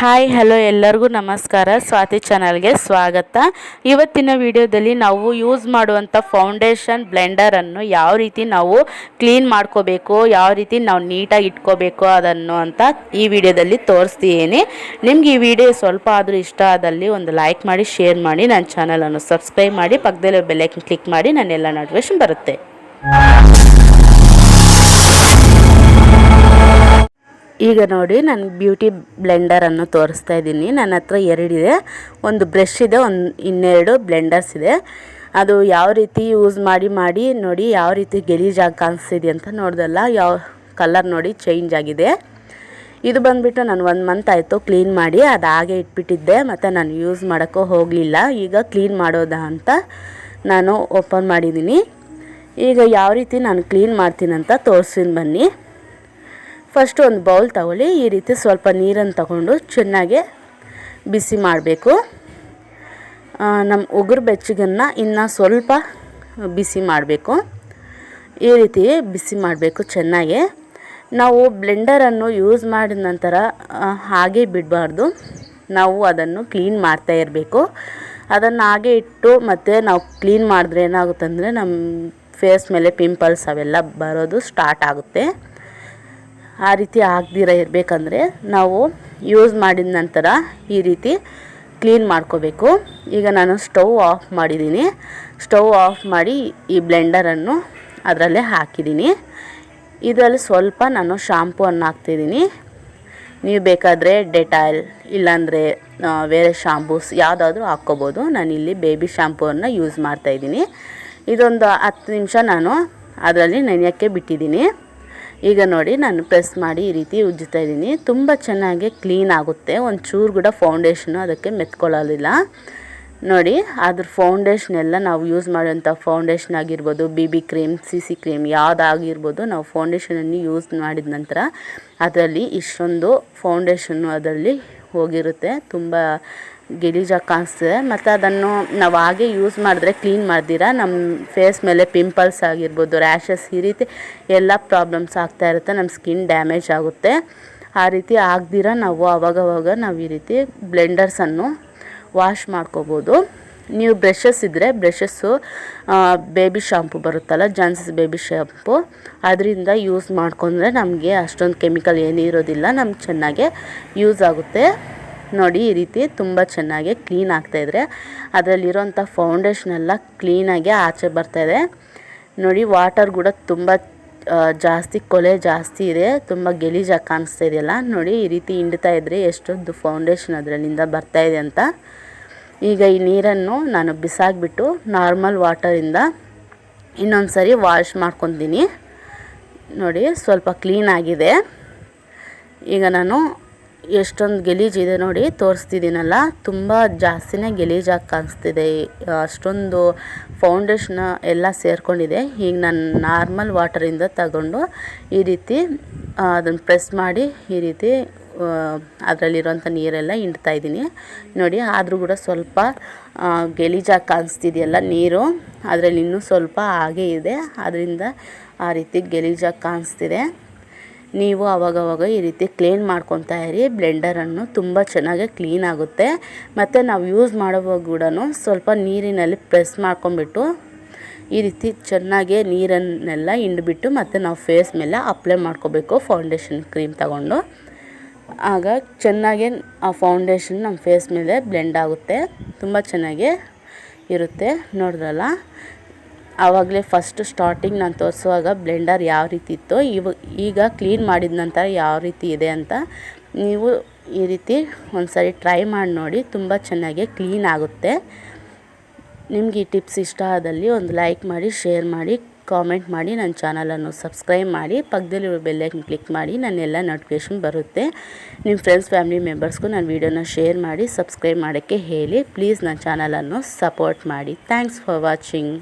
Hi, hello ಎಲ್ಲರಿಗೂ ನಮಸ್ಕಾರ. ಸ್ವಾತಿ ಚಾನಲ್ಗೆ ಸ್ವಾಗತ. ಇವತ್ತಿನ ವಿಡಿಯೋದಲ್ಲಿ ನಾವು ಯೂಸ್ ಮಾಡುವಂಥ ಫೌಂಡೇಶನ್ ಬ್ಲೆಂಡರನ್ನು ಯಾವ ರೀತಿ ನಾವು ಕ್ಲೀನ್ ಮಾಡ್ಕೋಬೇಕು, ಯಾವ ರೀತಿ ನಾವು ನೀಟಾಗಿ ಇಟ್ಕೋಬೇಕು ಅದನ್ನು ಅಂತ ಈ ವಿಡಿಯೋದಲ್ಲಿ ತೋರಿಸ್ತೀನಿ. ನಿಮ್ಗೆ ಈ ವಿಡಿಯೋ ಸ್ವಲ್ಪ ಆದರೂ ಇಷ್ಟ ಆದಲ್ಲಿ ಒಂದು ಲೈಕ್ ಮಾಡಿ, ಶೇರ್ ಮಾಡಿ, ನನ್ನ ಚಾನಲನ್ನು ಸಬ್ಸ್ಕ್ರೈಬ್ ಮಾಡಿ, ಪಕ್ಕದಲ್ಲಿ ಬೆಲ್ಲೈಕನ್ ಕ್ಲಿಕ್ ಮಾಡಿ ನಾನೆಲ್ಲ ನೋಟಿಫಿಕೇಶನ್ ಬರುತ್ತೆ. ಈಗ ನೋಡಿ ನಾನು ಬ್ಯೂಟಿ ಬ್ಲೆಂಡರನ್ನು ತೋರಿಸ್ತಾ ಇದ್ದೀನಿ. ನನ್ನ ಹತ್ರ ಎರಡಿದೆ. ಒಂದು ಬ್ರಷ್ ಇದೆ, ಒಂದು ಇನ್ನೆರಡು ಬ್ಲೆಂಡರ್ಸ್ ಇದೆ. ಅದು ಯಾವ ರೀತಿ ಯೂಸ್ ಮಾಡಿ ಮಾಡಿ ನೋಡಿ ಯಾವ ರೀತಿ ಗಲೀಜಾಗಿ ಕಾಣಿಸ್ತಿದೆ ಅಂತ ನೋಡ್ದಲ್ಲ. ಯಾವ ಕಲರ್ ನೋಡಿ ಚೇಂಜ್ ಆಗಿದೆ. ಇದು ಬಂದುಬಿಟ್ಟು ನಾನು ಒಂದು ಮಂತ್ ಆಯಿತು ಕ್ಲೀನ್ ಮಾಡಿ, ಅದು ಹಾಗೆ ಇಟ್ಬಿಟ್ಟಿದ್ದೆ. ಮತ್ತು ನಾನು ಯೂಸ್ ಮಾಡೋಕ್ಕೂ ಹೋಗಲಿಲ್ಲ. ಈಗ ಕ್ಲೀನ್ ಮಾಡೋದಾ ಅಂತ ನಾನು ಓಪನ್ ಮಾಡಿದ್ದೀನಿ. ಈಗ ಯಾವ ರೀತಿ ನಾನು ಕ್ಲೀನ್ ಮಾಡ್ತೀನಂತ ತೋರಿಸ್ತೀನಿ ಬನ್ನಿ. ಫಸ್ಟು ಒಂದು ಬೌಲ್ ತಗೊಳ್ಳಿ. ಈ ರೀತಿ ಸ್ವಲ್ಪ ನೀರನ್ನು ತಗೊಂಡು ಚೆನ್ನಾಗಿ ಬಿಸಿ ಮಾಡಬೇಕು. ನಮ್ಮ ಉಗುರು ಬೆಚ್ಚಗನ್ನು ಇನ್ನೂ ಸ್ವಲ್ಪ ಬಿಸಿ ಮಾಡಬೇಕು. ಈ ರೀತಿ ಬಿಸಿ ಮಾಡಬೇಕು ಚೆನ್ನಾಗಿ. ನಾವು ಬ್ಲೆಂಡರನ್ನು ಯೂಸ್ ಮಾಡಿದ ನಂತರ ಹಾಗೆ ಬಿಡಬಾರ್ದು. ನಾವು ಅದನ್ನು ಕ್ಲೀನ್ ಮಾಡ್ತಾ ಇರಬೇಕು. ಅದನ್ನು ಹಾಗೆ ಇಟ್ಟು ಮತ್ತು ನಾವು ಕ್ಲೀನ್ ಮಾಡಿದ್ರೆ ಏನಾಗುತ್ತೆ ಅಂದರೆ ನಮ್ಮ ಫೇಸ್ ಮೇಲೆ ಪಿಂಪಲ್ಸ್ ಅವೆಲ್ಲ ಬರೋದು ಸ್ಟಾರ್ಟ್ ಆಗುತ್ತೆ. ಆ ರೀತಿ ಆಗದಿರ ಇರಬೇಕಂದ್ರೆ ನಾವು ಯೂಸ್ ಮಾಡಿದ ನಂತರ ಈ ರೀತಿ ಕ್ಲೀನ್ ಮಾಡ್ಕೋಬೇಕು. ಈಗ ನಾನು ಸ್ಟವ್ ಆಫ್ ಮಾಡಿದ್ದೀನಿ. ಸ್ಟವ್ ಆಫ್ ಮಾಡಿ ಈ ಬ್ಲೆಂಡರನ್ನು ಅದರಲ್ಲೇ ಹಾಕಿದ್ದೀನಿ. ಇದರಲ್ಲಿ ಸ್ವಲ್ಪ ನಾನು ಶಾಂಪೂವನ್ನು ಹಾಕ್ತಿದ್ದೀನಿ. ನೀವು ಬೇಕಾದರೆ ಡೆಟಾಯ್ಲ್ ಇಲ್ಲಾಂದರೆ ಬೇರೆ ಶಾಂಪೂಸ್ ಯಾವುದಾದ್ರೂ ಹಾಕ್ಕೋಬೋದು. ನಾನಿಲ್ಲಿ ಬೇಬಿ ಶಾಂಪೂವನ್ನು ಯೂಸ್ ಮಾಡ್ತಾಯಿದ್ದೀನಿ ಇದೊಂದು ಹತ್ತು ನಿಮಿಷ ನಾನು ಅದರಲ್ಲಿ ನೆನೆಯೋಕ್ಕೆ ಬಿಟ್ಟಿದ್ದೀನಿ. ಈಗ ನೋಡಿ ನಾನು ಪ್ರೆಸ್ ಮಾಡಿ ಈ ರೀತಿ ಉಜ್ಜುತ್ತಾ ಇದ್ದೀನಿ. ತುಂಬ ಚೆನ್ನಾಗಿ ಕ್ಲೀನ್ ಆಗುತ್ತೆ. ಒಂದು ಚೂರು ಕೂಡ ಫೌಂಡೇಶನು ಅದಕ್ಕೆ ಮೆತ್ಕೊಳ್ಳೋದಿಲ್ಲ. ನೋಡಿ, ಅದ್ರ ಫೌಂಡೇಶನ್ ಎಲ್ಲ ನಾವು ಯೂಸ್ ಮಾಡುವಂಥ ಫೌಂಡೇಶನ್ ಆಗಿರ್ಬೋದು B B cream C C cream ಯಾವುದಾಗಿರ್ಬೋದು ನಾವು ಫೌಂಡೇಶನನ್ನು ಯೂಸ್ ಮಾಡಿದ ನಂತರ ಅದರಲ್ಲಿ ಇಷ್ಟೊಂದು ಫೌಂಡೇಶನ್ನು ಅದರಲ್ಲಿ ಹೋಗಿರುತ್ತೆ. ತುಂಬ ಗಲೀಜಾಗಿ ಕಾಣಿಸ್ತದೆ. ಮತ್ತು ಅದನ್ನು ನಾವು ಹಾಗೆ ಯೂಸ್ ಮಾಡಿದ್ರೆ ಕ್ಲೀನ್ ಮಾಡ್ದಿರ. ನಮ್ಮ ಫೇಸ್ ಮೇಲೆ ಪಿಂಪಲ್ಸ್ ಆಗಿರ್ಬೋದು ರ್ಯಾಷಸ್ ಈ ರೀತಿ ಎಲ್ಲ ಪ್ರಾಬ್ಲಮ್ಸ್ ಆಗ್ತಾ ಇರುತ್ತೆ. ನಮ್ಮ ಸ್ಕಿನ್ ಡ್ಯಾಮೇಜ್ ಆಗುತ್ತೆ. ಆ ರೀತಿ ಆಗದಿರ ನಾವು ಅವಾಗವಾಗ ನಾವು ಈ ರೀತಿ ಬ್ಲೆಂಡರ್ಸನ್ನು ವಾಶ್ ಮಾಡ್ಕೋಬೋದು. ನೀವು ಬ್ರಷಸ್ ಇದ್ದರೆ ಬ್ರಷಸ್ಸು ಬೇಬಿ ಶಾಂಪು ಬರುತ್ತಲ್ಲ ಜಾನ್ಸಸ್ ಬೇಬಿ ಶಾಂಪು ಅದರಿಂದ ಯೂಸ್ ಮಾಡ್ಕೊಂಡ್ರೆ ನಮಗೆ ಅಷ್ಟೊಂದು ಕೆಮಿಕಲ್ ಏನೂ ಇರೋದಿಲ್ಲ ನಮ್ಗೆ ಚೆನ್ನಾಗೆ ಯೂಸ್ ಆಗುತ್ತೆ. ನೋಡಿ ಈ ರೀತಿ ತುಂಬ ಚೆನ್ನಾಗಿ ಕ್ಲೀನ್ ಆಗ್ತಾಯಿದ್ರೆ ಅದರಲ್ಲಿರೋಂಥ ಫೌಂಡೇಶನ್ ಎಲ್ಲ ಕ್ಲೀನಾಗಿ ಆಚೆ ಬರ್ತಾಯಿದೆ ನೋಡಿ ವಾಟರ್ ಕೂಡ ತುಂಬ ಜಾಸ್ತಿ ಕೊಲೆ ಜಾಸ್ತಿ ಇದೆ, ತುಂಬ ಗಲೀಜಾಗಿ ಕಾಣಿಸ್ತಾ ಇದೆಯಲ್ಲ, ನೋಡಿ ಈ ರೀತಿ ಹಿಂಡ್ತಾ ಇದ್ದರೆ ಎಷ್ಟೊಂದು ಫೌಂಡೇಶನ್ ಅದರಲ್ಲಿಂದ ಇದೆ ಅಂತ. ಈಗ ಈ ನೀರನ್ನು ನಾನು ಬಿಸಾಕ್ಬಿಟ್ಟು ನಾರ್ಮಲ್ ವಾಟರಿಂದ ಇನ್ನೊಂದು ಸರಿ ವಾಶ್ ಮಾಡ್ಕೊತೀನಿ. ನೋಡಿ ಸ್ವಲ್ಪ ಕ್ಲೀನ್ ಆಗಿದೆ. ಈಗ ನಾನು ಎಷ್ಟೊಂದು ಗಲೀಜಿದೆ ನೋಡಿ, ತೋರಿಸ್ತಿದ್ದೀನಲ್ಲ. ತುಂಬ ಜಾಸ್ತಿನೇ ಗಲೀಜಾಗಿ ಕಾಣಿಸ್ತಿದೆ. ಅಷ್ಟೊಂದು ಫೌಂಡೇಶನ್ ಎಲ್ಲ ಸೇರಿಕೊಂಡಿದೆ. ಈಗ ನಾನು ನಾರ್ಮಲ್ ವಾಟರಿಂದ ತಗೊಂಡು ಈ ರೀತಿ ಅದನ್ನು ಪ್ರೆಸ್ ಮಾಡಿ ಈ ರೀತಿ ಅದರಲ್ಲಿರುವಂಥ ನೀರೆಲ್ಲ ಹಿಂಡ್ತಾ ಇದ್ದೀನಿ. ನೋಡಿ, ಆದರೂ ಕೂಡ ಸ್ವಲ್ಪ ಗಲೀಜಾಗಿ ಕಾಣಿಸ್ತಿದೆಯಲ್ಲ ನೀರು, ಅದರಲ್ಲಿ ಇನ್ನೂ ಸ್ವಲ್ಪ ಹಾಗೆ ಇದೆ. ಅದರಿಂದ ಆ ರೀತಿ ಗಲೀಜಾಗಿ ಕಾಣಿಸ್ತಿದೆ. ನೀವು ಅವಾಗವಾಗ ಈ ರೀತಿ ಕ್ಲೀನ್ ಮಾಡ್ಕೊತಾ ಇರಿ. ಬ್ಲೆಂಡರನ್ನು ತುಂಬ ಚೆನ್ನಾಗಿ ಕ್ಲೀನ್ ಆಗುತ್ತೆ. ಮತ್ತು ನಾವು ಯೂಸ್ ಮಾಡುವಾಗ ಕೂಡ ಸ್ವಲ್ಪ ನೀರಿನಲ್ಲಿ ಪ್ರೆಸ್ ಮಾಡ್ಕೊಂಬಿಟ್ಟು ಈ ರೀತಿ ಚೆನ್ನಾಗಿ ನೀರನ್ನೆಲ್ಲ ಹಿಂಡ್ಬಿಟ್ಟು ಮತ್ತು ನಾವು ಫೇಸ್ ಮೇಲೆ ಅಪ್ಲೈ ಮಾಡ್ಕೋಬೇಕು ಫೌಂಡೇಶನ್ ಕ್ರೀಮ್ ತಗೊಂಡು. ಆಗ ಚೆನ್ನಾಗಿ ಆ ಫೌಂಡೇಶನ್ ನಮ್ಮ ಫೇಸ್ ಮೇಲೆ ಬ್ಲೆಂಡ್ ಆಗುತ್ತೆ. ತುಂಬ ಚೆನ್ನಾಗಿ ಇರುತ್ತೆ. ನೋಡಿದ್ರಲ್ಲ? ಆವಾಗಲೇ ಫಸ್ಟ್ ಸ್ಟಾರ್ಟಿಂಗ್ ನಾನು ತೋರಿಸುವಾಗ ಬ್ಲೆಂಡರ್ ಯಾವ ರೀತಿ ಇತ್ತು ಇವ, ಈಗ ಕ್ಲೀನ್ ಮಾಡಿದ ನಂತರ ಯಾವ ರೀತಿ ಇದೆ ಅಂತ ನೀವು ಈ ರೀತಿ ಒಂದು ಟ್ರೈ ಮಾಡಿ ನೋಡಿ, ತುಂಬ ಚೆನ್ನಾಗಿ ಕ್ಲೀನ್ ಆಗುತ್ತೆ. ನಿಮ್ಗೆ ಈ ಟಿಪ್ಸ್ ಇಷ್ಟ ಆದಲ್ಲಿ ಒಂದು ಲೈಕ್ ಮಾಡಿ ಶೇರ್ ಮಾಡಿ ಕಾಮೆಂಟ್ ಮಾಡಿ, ನನ್ನ ಚಾನಲನ್ನು ಸಬ್ಸ್ಕ್ರೈಬ್ ಮಾಡಿ ಪಕ್ಕದಲ್ಲಿರೋ ಬೆಲ್ಲೈಕನ್ ಕ್ಲಿಕ್ ಮಾಡಿ, ನನ್ನೆಲ್ಲ ನೋಟಿಫಿಕೇಷನ್ ಬರುತ್ತೆ. ನಿಮ್ಮ ಫ್ರೆಂಡ್ಸ್ ಫ್ಯಾಮಿಲಿ ಮೆಂಬರ್ಸ್ಗೂ ನಾನು ವೀಡಿಯೋನ ಶೇರ್ ಮಾಡಿ ಸಬ್ಸ್ಕ್ರೈಬ್ ಮಾಡೋಕ್ಕೆ ಹೇಳಿ ಪ್ಲೀಸ್ ನನ್ನ ಚಾನಲನ್ನು ಸಪೋರ್ಟ್ ಮಾಡಿ. Thanks for watching